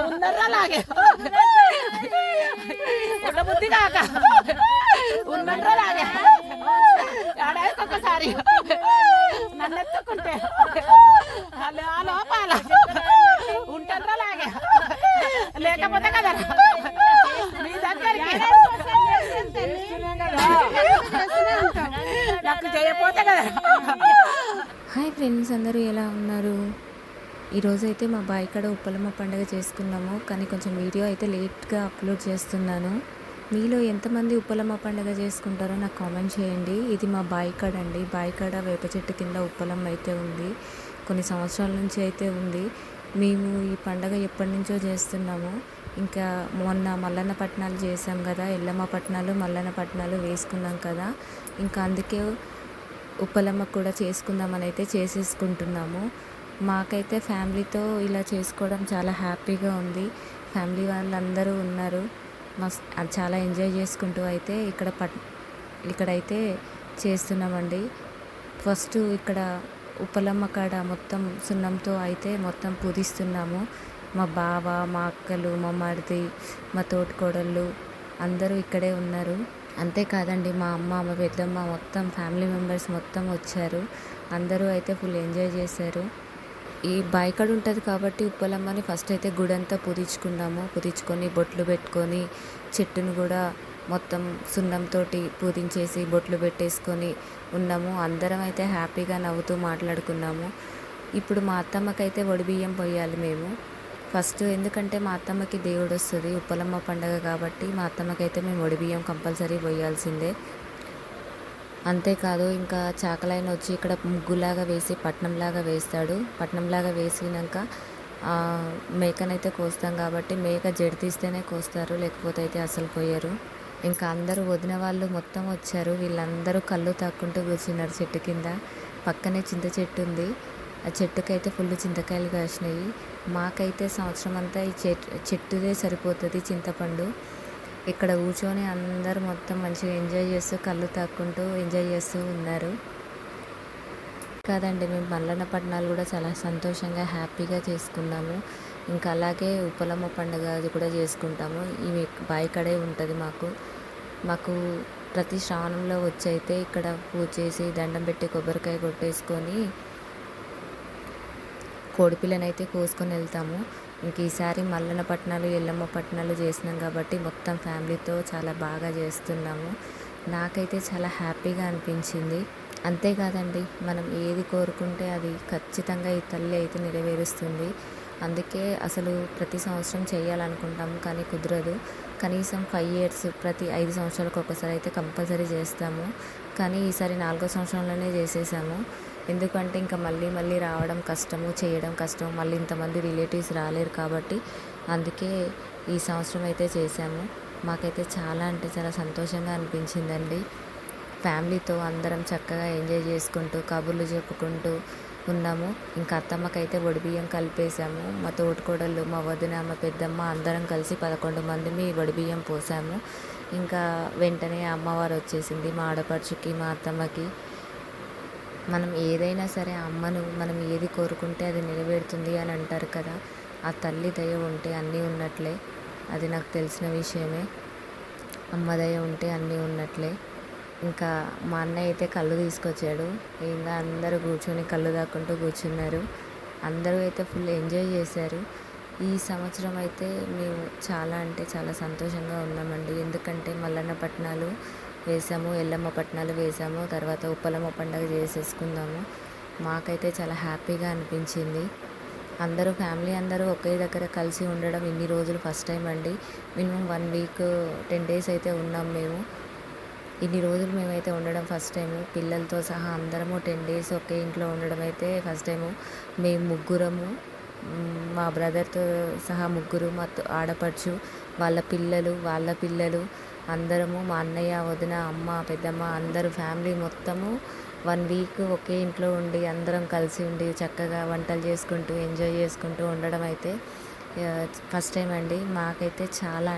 ఉన్నర్రా లాగే ఉన్న బుద్ధి కాక. ఉన్నర్రా లాగే ఏడాదికి ఒక్కసారి నన్ను ఎత్తుకుంటే వాళ్ళు ఆ లోపాల. ఉంటారా లాగే లేకపోతే కదా మీ దగ్గరికి. నాకు చేయకపోతే కదా హాయ్ ఫ్రెండ్స్ అందరూ ఎలా ఉన్నారు? ఈరోజు అయితే మా బాయ్ కాడ ఉప్పలమ్మ పండుగ చేసుకున్నాము కానీ కొంచెం వీడియో అయితే లేట్గా అప్లోడ్ చేస్తున్నాను. మీలో ఎంతమంది ఉప్పలమ్మ పండుగ చేసుకుంటారో నాకు కామెంట్ చేయండి. ఇది మా బాయ్ కాడ అండి. బాయ్ కాడ వేప చెట్టు కింద ఉప్పలమ్మ అయితే ఉంది. కొన్ని సంవత్సరాల నుంచి అయితే ఉంది. మేము ఈ పండగ ఎప్పటి నుంచో చేస్తున్నాము. ఇంకా మొన్న మల్లన్న పట్నాలు చేసాం కదా ఎల్లమ్మ పట్నాలు మల్లన్న పట్నాలు వేసుకున్నాం కదా. ఇంకా అందుకే ఉప్పలమ్మ కూడా చేసుకుందామని అయితే చేసేసుకుంటున్నాము. మాకైతే ఫ్యామిలీతో ఇలా చేసుకోవడం చాలా హ్యాపీగా ఉంది. ఫ్యామిలీ వాళ్ళందరూ ఉన్నారు. మస్ అది చాలా ఎంజాయ్ చేసుకుంటూ అయితే ఇక్కడ పట్ ఇక్కడైతే చేస్తున్నామండి. ఫస్ట్ ఇక్కడ ఉప్పలమ్మ కాడ మొత్తం సున్నంతో అయితే మొత్తం పూజిస్తున్నాము. మా బావ మా అక్కలు మా మరిది మా తోటికోడళ్ళు అందరూ ఇక్కడే ఉన్నారు. అంతేకాదండి మా అమ్మ మా పెద్దమ్మ మొత్తం ఫ్యామిలీ మెంబర్స్ మొత్తం వచ్చారు. అందరూ అయితే ఫుల్ ఎంజాయ్ చేశారు. ఈ బాయికడ ఉంటుంది కాబట్టి ఉప్పలమ్మని ఫస్ట్ అయితే గుడంతా పూజించుకున్నాము పూజించుకొని బొట్లు పెట్టుకొని చెట్టును కూడా మొత్తం సున్నంతో పూజించేసి బొట్లు పెట్టేసుకొని ఉన్నాము. అందరం అయితే హ్యాపీగా నవ్వుతూ మాట్లాడుకున్నాము. ఇప్పుడు మా అత్తమ్మకైతే బియ్యం పోయాలి మేము. ఫస్ట్ ఎందుకంటే మా అత్తమ్మకి దేవుడు వస్తుంది ఉప్పలమ్మ పండగ కాబట్టి మా అత్తమ్మకైతే మేము బియ్యం కంపల్సరీ పోయాల్సిందే. అంతేకాదు ఇంకా చాకలైన వచ్చి ఇక్కడ ముగ్గులాగా వేసి పట్నంలాగా వేస్తాడు. పట్నంలాగా వేసినాక మేకనైతే కోస్తాం కాబట్టి మేక జడి తీస్తేనే కోస్తారు లేకపోతే అయితే అసలు పోయారు. ఇంకా అందరూ వదిన వాళ్ళు మొత్తం వచ్చారు. వీళ్ళందరూ కళ్ళు తాక్కుంటూ కూర్చున్నారు చెట్టు కింద. పక్కనే చింత చెట్టు ఉంది. ఆ చెట్టుకైతే ఫుల్ చింతకాయలు కాసినాయి. మాకైతే సంవత్సరం అంతా ఈ చెట్టు చెట్టుదే సరిపోతుంది చింతపండు. ఇక్కడ కూర్చొని అందరూ మొత్తం మంచిగా ఎంజాయ్ చేస్తూ కళ్ళు తాక్కుంటూ ఎంజాయ్ చేస్తూ ఉన్నారు. కాదండి మేము మల్లన్న పట్టణాలు కూడా చాలా సంతోషంగా హ్యాపీగా చేసుకున్నాము. ఇంకా అలాగే ఉప్పలమ్మ పండుగ అది కూడా చేసుకుంటాము. ఇవి బాయికడే ఉంటుంది మాకు. మాకు ప్రతి శ్రావణంలో వచ్చి అయితే ఇక్కడ పూజ చేసి దండం పెట్టి కొబ్బరికాయ కొట్టేసుకొని కోడిపిల్లనైతే కోసుకొని వెళ్తాము. ఇంక ఈసారి మల్లన్న పట్నాలు ఎల్లమ్మ పట్నాలు చేసినాం కాబట్టి మొత్తం ఫ్యామిలీతో చాలా బాగా చేస్తున్నాము. నాకైతే చాలా హ్యాపీగా అనిపించింది. అంతేకాదండి మనం ఏది కోరుకుంటే అది ఖచ్చితంగా ఈ తల్లి అయితే నెరవేరుస్తుంది. అందుకే అసలు ప్రతి సంవత్సరం చేయాలనుకుంటాము కానీ కుదరదు. కనీసం ఫైవ్ ఇయర్స్ ప్రతి ఐదు సంవత్సరాలకు ఒకసారి అయితే కంపల్సరీ చేస్తాము. కానీ ఈసారి నాలుగో సంవత్సరంలోనే చేసేసాము. ఎందుకంటే ఇంకా మళ్ళీ మళ్ళీ రావడం కష్టము చేయడం కష్టం మళ్ళీ ఇంతమంది రిలేటివ్స్ రాలేరు కాబట్టి అందుకే ఈ సంవత్సరం అయితే చేశాము మాకైతే చాలా అంటే చాలా సంతోషంగా అనిపించిందండి. ఫ్యామిలీతో అందరం చక్కగా ఎంజాయ్ చేసుకుంటూ కబుర్లు చెప్పుకుంటూ ఉన్నాము ఇంకా అత్తమ్మకైతే వడిబియ్యం కలిపేసాము మా తోటికోడళ్ళు మా వదిన మా పెద్దమ్మ అందరం కలిసి పదకొండు మందిని వడిబియ్యం పోసాము. ఇంకా వెంటనే అమ్మవారు వచ్చేసింది మా ఆడపడుచుకి మా అత్తమ్మకి. మనం ఏదైనా సరే అమ్మను మనం ఏది కోరుకుంటే అది నెరవేరుతుంది అని అంటారు కదా. ఆ తల్లి దయ ఉంటే అన్నీ ఉన్నట్లే. అది నాకు తెలిసిన విషయమే. అమ్మ దయ ఉంటే అన్నీ ఉన్నట్లే. ఇంకా మా అన్నయ్య అయితే కళ్ళు తీసుకొచ్చాడు. ఇంకా అందరూ కూర్చొని కళ్ళు దాక్కుంటూ కూర్చున్నారు. అందరూ అయితే ఫుల్ ఎంజాయ్ చేశారు. ఈ సంవత్సరం అయితే మేము చాలా అంటే చాలా సంతోషంగా ఉన్నామండి. ఎందుకంటే మల్లన్న పట్నాలు వేసాము ఎల్లమ్మ పట్నాలు వేసాము తర్వాత ఉప్పలమ్మ పండగ చేసేసుకుందాము. మాకైతే చాలా హ్యాపీగా అనిపించింది. అందరూ ఫ్యామిలీ అందరూ ఒకే దగ్గర కలిసి ఉండడం ఇన్ని రోజులు ఫస్ట్ టైం అండి. Minimum one week ten days అయితే ఉన్నాం మేము. ఇన్ని రోజులు మేమైతే ఉండడం ఫస్ట్ టైము. పిల్లలతో సహా అందరము టెన్ డేస్ ఒకే ఇంట్లో ఉండడం అయితే ఫస్ట్ టైము. మేము ముగ్గురము మా బ్రదర్తో సహా ముగ్గురు మాతో ఆడపడుచు వాళ్ళ పిల్లలు వాళ్ళ పిల్లలు అందరము మా అన్నయ్య వదిన అమ్మ పెద్దమ్మ అందరూ ఫ్యామిలీ మొత్తము వన్ వీక్ ఒకే ఇంట్లో ఉండి అందరం కలిసి ఉండి చక్కగా వంటలు చేసుకుంటూ ఎంజాయ్ చేసుకుంటూ ఉండడం అయితే ఫస్ట్ టైం అండి. మాకైతే చాలా